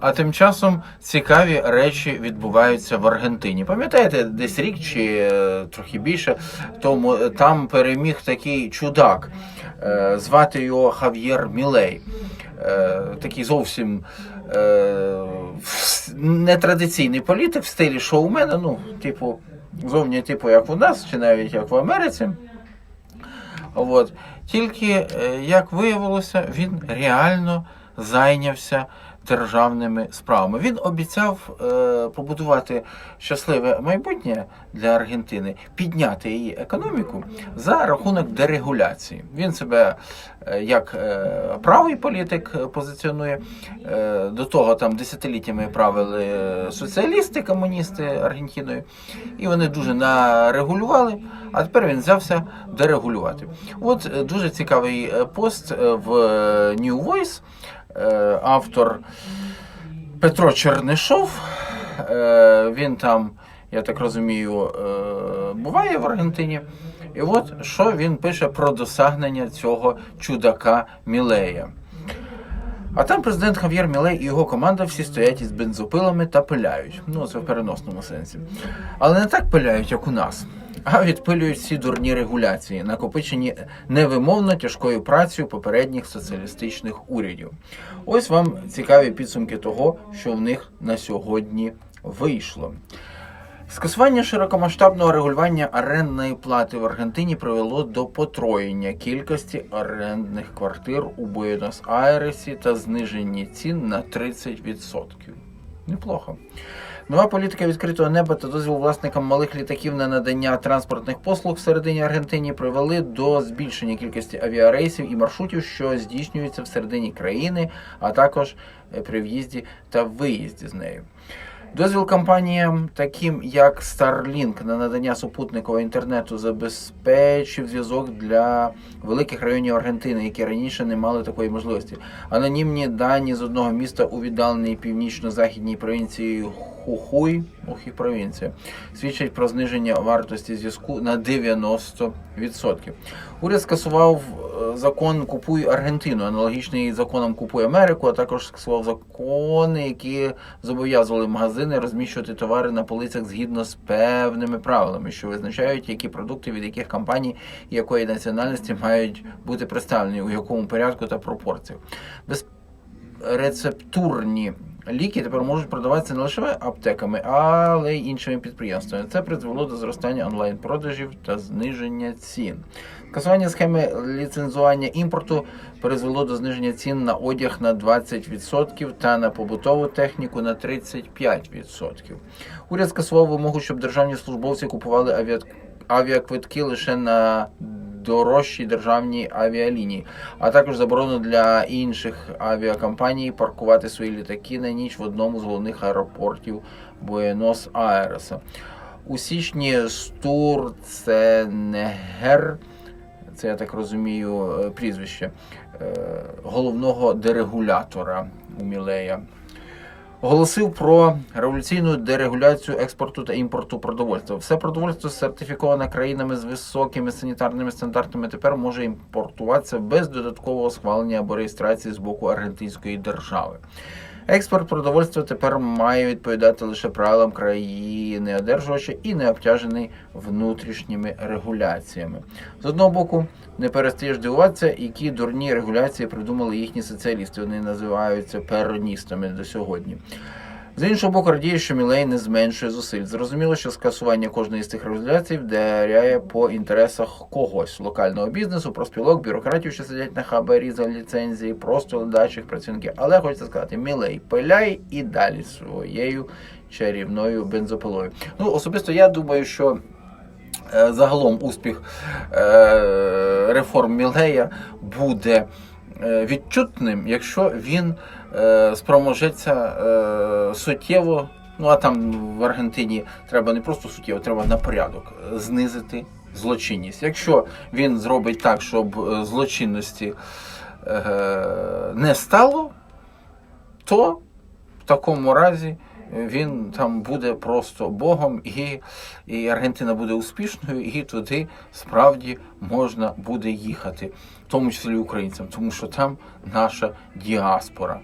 А тим часом цікаві речі відбуваються в Аргентині. Пам'ятаєте, десь рік чи е, трохи більше тому е, там переміг такий чудак. Е, Звати його Хав'єр Мілей. Такий зовсім нетрадиційний політик в стилі шоумена, ну, типу, зовні, типу, як у нас, чи навіть як в Америці. От. Тільки, як виявилося, він реально зайнявся державними справами. Він обіцяв е, побудувати щасливе майбутнє для Аргентини, підняти її економіку за рахунок дерегуляції. Він себе е, як е, правий політик позиціонує. До того там десятиліттями правили соціалісти, комуністи Аргентиною, і вони дуже нарегулювали. А тепер він взявся дерегулювати. От дуже цікавий пост в New Voice. Е, Автор Петро Чернишов. Е, Він там, я так розумію, е, буває в Аргентині. І от що він пише про досягнення цього чудака Мілея. А там президент Хав'єр Мілей і його команда всі стоять із бензопилами та пиляють. Ну, це в переносному сенсі. Але не так пиляють, як у нас, а відпилюють всі дурні регуляції, накопичені невимовно тяжкою працею попередніх соціалістичних урядів. Ось вам цікаві підсумки того, що в них на сьогодні вийшло. Скасування широкомасштабного регулювання орендної плати в Аргентині привело до потроєння кількості орендних квартир у Буенос-Айресі та зниження цін на 30%. Неплохо. Нова політика відкритого неба та дозвіл власникам малих літаків на надання транспортних послуг всередині Аргентині привели до збільшення кількості авіарейсів і маршрутів, що здійснюються всередині країни, а також при в'їзді та виїзді з нею. Дозвіл компаніям, таким як Starlink, на надання супутникового інтернету забезпечив зв'язок для великих районів Аргентини, які раніше не мали такої можливості. Анонімні дані з одного міста у віддаленій північно-західній провінції Хухуй, ох і провінція, свідчать про зниження вартості зв'язку на 90%. Уряд скасував е, закон Купуй Аргентину, аналогічний законам Купуй Америку, а також скасував закони, які зобов'язували магазини розміщувати товари на полицях згідно з певними правилами, що визначають, які продукти від яких компаній і якої національності мають бути представлені, у якому порядку та пропорціях. Безрецептурні ліки тепер можуть продаватися не лише аптеками, але й іншими підприємствами. Це призвело до зростання онлайн-продажів та зниження цін. Скасування схеми ліцензування імпорту призвело до зниження цін на одяг на 20% та на побутову техніку на 35%. Уряд скасував вимогу, щоб державні службовці купували авіа... авіаквитки лише на дорожчі державні авіалінії, а також заборону для інших авіакомпаній паркувати свої літаки на ніч в одному з головних аеропортів Буенос-Айреса. У січні Стурценегер, це я так розумію, е, прізвище е, головного дерегулятора у Мілея. Оголосив про революційну дерегуляцію експорту та імпорту продовольства. Все продовольство сертифіковане країнами з високими санітарними стандартами тепер може імпортуватися без додаткового схвалення або реєстрації з боку аргентинської держави. Експорт продовольства тепер має відповідати лише правилам країни одержувача і не обтяжений внутрішніми регуляціями. З одного боку, не перестаєш дивуватися, які дурні регуляції придумали їхні соціалісти. Вони називаються пероністами до сьогодні. З іншого боку, радіє, що Мілей не зменшує зусиль. Зрозуміло, що скасування кожної з цих регуляцій вдаряє по інтересах когось локального бізнесу, профспілок, бюрократів, що сидять на хабарі за ліцензії, просто ледачих працівників. Але хочеться сказати, Мілей, пиляй і далі своєю чарівною бензопилою. Ну, особисто я думаю, що. е, Загалом успіх е, реформ Мілея буде відчутним, якщо він е, спроможеться е, суттєво. Ну а там в Аргентині треба не просто суттєво, треба на порядок е, знизити злочинність. Якщо він зробить так, щоб е, злочинності е, не стало, то в такому разі він там буде просто Богом, і, і Аргентина буде успішною, і туди справді можна буде їхати, в тому числі українцям, тому що там наша діаспора.